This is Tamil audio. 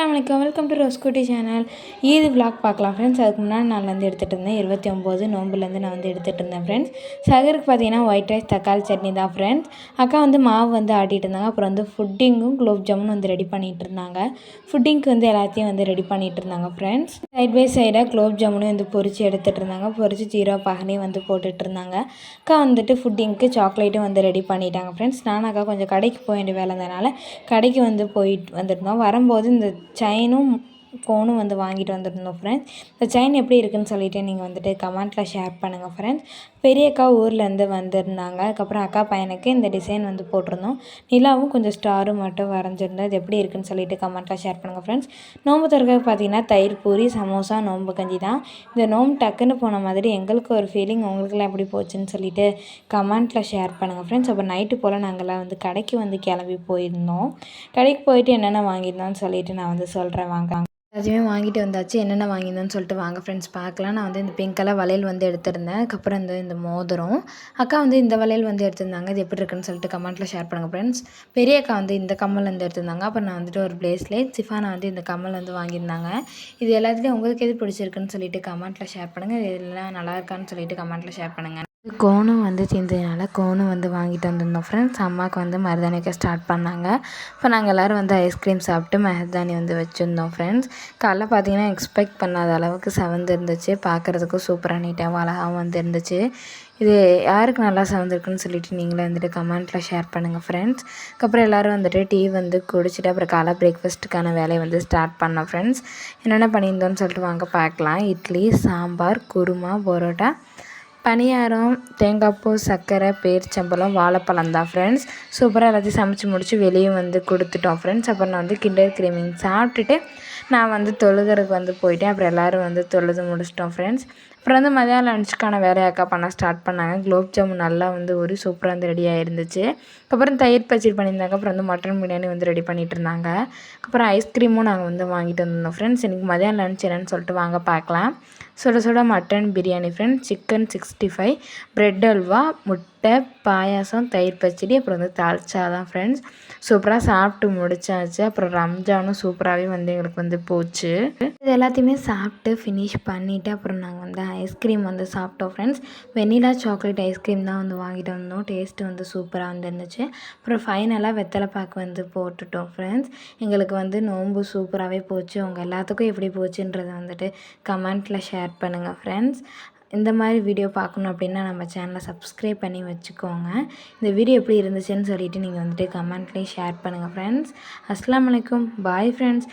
வணக்கம் வெல்கம் டு ரோஸ்கூட்டி சேனல் ஈது விளாக் பார்க்கலாம் ஃப்ரெண்ட்ஸ் அதுக்கு முன்னாடி நான் வந்து எடுத்துகிட்டு இருந்தேன். இருபத்தி ஒம்பது நோம்புலேருந்து நான் வந்து எடுத்துகிட்டு இருந்தேன் ஃப்ரெண்ட்ஸ் சகருக்கு பார்த்தீங்கன்னா ஒயிட் ரைஸ் தக்காளி சட்னி தான் ஃப்ரெண்ட்ஸ் அக்கா வந்து மாவு வந்து ஆட்டிகிட்டு இருந்தாங்க. அப்புறம் வந்து ஃபுட்டிங்கும் குலோப் ஜாமுன் வந்து ரெடி பண்ணிகிட்டு இருந்தாங்க. ஃபுட்டிங்க்கு வந்து எல்லாத்தையும் வந்து ரெடி பண்ணிகிட்டு இருந்தாங்க ஃப்ரெண்ட்ஸ் சைட் பை சைடாக குலோப் ஜாமுனும் வந்து பொறிச்சு எடுத்துகிட்டு இருந்தாங்க. பொறிச்சு ஜீரோ பகனையும் வந்து போட்டுட்டு இருந்தாங்க. அக்கா வந்துட்டு ஃபுட்டிங்க்கு சாக்லேட்டும் வந்து ரெடி பண்ணிட்டாங்க ஃப்ரெண்ட்ஸ் நானும் அக்கா கொஞ்சம் கடைக்கு போக வேண்டிய வேலை இருந்ததுனால கடைக்கு வந்து போயிட்டு வந்திருந்தோம் வரும்போது இந்த செயினும் ஃபோனும் வந்து வாங்கிட்டு வந்துருந்தோம் ஃப்ரெண்ட்ஸ் இந்த செயின் எப்படி இருக்குதுன்னு சொல்லிவிட்டு நீங்கள் வந்துட்டு கமெண்ட்டில் ஷேர் பண்ணுங்கள் ஃப்ரெண்ட்ஸ் பெரிய அக்கா ஊர்லேருந்து வந்திருந்தாங்க. அதுக்கப்புறம் அக்கா பையனுக்கு இந்த டிசைன் வந்து போட்டிருந்தோம். நிலாவும் கொஞ்சம் ஸ்டாரும் மட்டும் வரைஞ்சிருந்தோம். இது எப்படி இருக்குன்னு சொல்லிட்டு கமெண்ட்டில் ஷேர் பண்ணுங்கள் ஃப்ரெண்ட்ஸ் நோம்பு திறக்க பார்த்தீங்கன்னா தயிர் பூரி சமோசா நோம்பு கஞ்சி தான். இந்த நோம்பு டக்குன்னு போன மாதிரி எங்களுக்கு ஒரு ஃபீலிங் உங்களுக்குலாம் எப்படி போச்சுன்னு சொல்லிட்டு கமெண்ட்டில் ஷேர் பண்ணுங்கள் ஃப்ரெண்ட்ஸ் அப்போ நைட்டு போல் நாங்கள்லாம் வந்து கடைக்கு வந்து கிளம்பி போயிருந்தோம். கடைக்கு போயிட்டு என்னென்ன வாங்கியிருந்தோம்னு சொல்லிட்டு நான் வந்து சொல்கிறேன் வாங்க. எல்லாத்தையுமே வாங்கிட்டு வந்தாச்சு. என்னென்ன வாங்கியிருந்தோன்னு சொல்லிட்டு வாங்க ஃப்ரெண்ட்ஸ் பார்க்கலாம். நான் வந்து இந்த பிங்க் கலர் வளையல் வந்து எடுத்திருந்தேன். அதுக்கப்புறம் வந்து இந்த மோதிரம். அக்கா வந்து இந்த வளையல் வந்து எடுத்திருந்தாங்க. இது எப்படி இருக்குன்னு சொல்லிட்டு கமெண்ட்டில் ஷேர் பண்ணுங்கள் ஃப்ரெண்ட்ஸ் பெரிய அக்கா வந்து இந்த கம்மல் வந்து எடுத்திருந்தாங்க. அப்புறம் நான் வந்துட்டு ஒரு ப்ளேஸ்லேட் சிஃபானா வந்து இந்த கம்மல் வந்து வாங்கியிருந்தாங்க. இது எல்லாத்துலேயும் உங்களுக்கு எது பிடிச்சிருக்குன்னு சொல்லிட்டு கமெண்ட்டில் ஷேர் பண்ணுங்கள் இது எல்லாம் நல்லா இருக்கான்னு சொல்லிட்டு கமெண்ட்டில் ஷேர் பண்ணுங்கள் கோனும் வந்து தீர்ந்ததுனால கோனும் வந்து வாங்கிட்டு வந்திருந்தோம் ஃப்ரெண்ட்ஸ் அம்மாவுக்கு வந்து மருதாணி வைக்க ஸ்டார்ட் பண்ணாங்க. இப்போ நாங்கள் எல்லோரும் வந்து ஐஸ்கிரீம் சாப்பிட்டு மருதாணி வந்து வச்சுருந்தோம் ஃப்ரெண்ட்ஸ் காலைல பார்த்தீங்கன்னா எக்ஸ்பெக்ட் பண்ணாத அளவுக்கு செவந்து இருந்துச்சு. பார்க்குறதுக்கும் சூப்பராக நீட்டாகவும் அழகாகவும் வந்து இருந்துச்சு. இது யாருக்கு நல்லா செவந்திருக்குன்னு சொல்லிட்டு நீங்களே வந்துட்டு கமெண்ட்டில் ஷேர் பண்ணுங்கள் ஃப்ரெண்ட்ஸ் அதுக்கப்புறம் எல்லோரும் வந்துட்டு டீ வந்து குடிச்சிட்டு அப்புறம் காலை பிரேக்ஃபாஸ்ட்டுக்கான வேலையை வந்து ஸ்டார்ட் பண்ணோம் ஃப்ரெண்ட்ஸ் என்னென்ன பண்ணியிருந்தோன்னு சொல்லிட்டு வாங்க பார்க்கலாம். இட்லி சாம்பார் குருமா பரோட்டா. பணியாரம் தேங்காய்ப்பூ சர்க்கரை பேரிச்சம்பழம் வாழைப்பழம் தான் ஃப்ரெண்ட்ஸ் சூப்பராக எல்லாத்தையும் சமைச்சு முடித்து வெளியே வந்து கொடுத்துட்டோம் ஃப்ரெண்ட்ஸ் அப்புறம் நான் வந்து கிண்டர் கிரீமிங் சாப்பிட்டுட்டு நான் வந்து தொழுகிறதுக்கு வந்து போயிட்டேன். அப்புறம் எல்லோரும் வந்து தொழுது முடிச்சிட்டோம் ஃப்ரெண்ட்ஸ் அப்புறம் வந்து மதியானம் லஞ்சுக்கான வேலையாக்கா பண்ண ஸ்டார்ட் பண்ணாங்க. குலோப் ஜாமுன் நல்லா வந்து ஒரு சூப்பராக வந்து ரெடியாக இருந்துச்சு அப்புறம் தயிர் பச்சடி பண்ணியிருந்தாங்க. அப்புறம் வந்து மட்டன் பிரியாணி வந்து ரெடி பண்ணிகிட்டு இருந்தாங்க. அப்புறம் ஐஸ்கிரீமும் நாங்கள் வந்து வாங்கிட்டு வந்திருந்தோம் ஃப்ரெண்ட்ஸ் எனக்கு மதியானம் லஞ்ச் என்னன்னு சொல்லிட்டு வாங்க பார்க்கலாம். சுட சுட mutton biryani friends chicken six sixty five. Bread halwa முட்டை பாயாசம் தயிர் பச்சடி அப்புறம் வந்து தால்ச்சா தான் ஃப்ரெண்ட்ஸ் சூப்பராக சாப்பிட்டு முடிச்சாச்சு. அப்புறம் ரம்ஜானும் சூப்பராகவே வந்து எங்களுக்கு வந்து போச்சு. இது எல்லாத்தையுமே சாப்பிட்டு ஃபினிஷ் பண்ணிவிட்டு அப்புறம் நாங்கள் வந்து ஐஸ்கிரீம் வந்து சாப்பிட்டோம் ஃப்ரெண்ட்ஸ் வெனிலா சாக்லேட் ஐஸ்கிரீம் தான் வந்து வாங்கிட்டு வந்தோம். டேஸ்ட்டு வந்து சூப்பராக வந்து இருந்துச்சு அப்புறம் ஃபைனலாக வெத்தலை பாக்கு வந்து போட்டுட்டோம் ஃப்ரெண்ட்ஸ் எங்களுக்கு வந்து நோன்பு சூப்பராகவே போச்சு. உங்கள் எல்லாத்துக்கும் எப்படி போச்சுன்றதை வந்துட்டு கமெண்ட்டில் ஷேர் பண்ணுங்கள் ஃப்ரெண்ட்ஸ் இந்த மாதிரி வீடியோ பார்க்கணும் அப்படின்னா நம்ம சேனலை சப்ஸ்கிரைப் பண்ணி வச்சுக்கோங்க. இந்த வீடியோ எப்படி இருந்துச்சுன்னு சொல்லிவிட்டு நீங்கள் வந்துட்டு கமெண்ட்லேயும் ஷேர் பண்ணுங்கள் ஃப்ரெண்ட்ஸ் அஸ்லாம் வலைக்கம் பாய் ஃப்ரெண்ட்ஸ்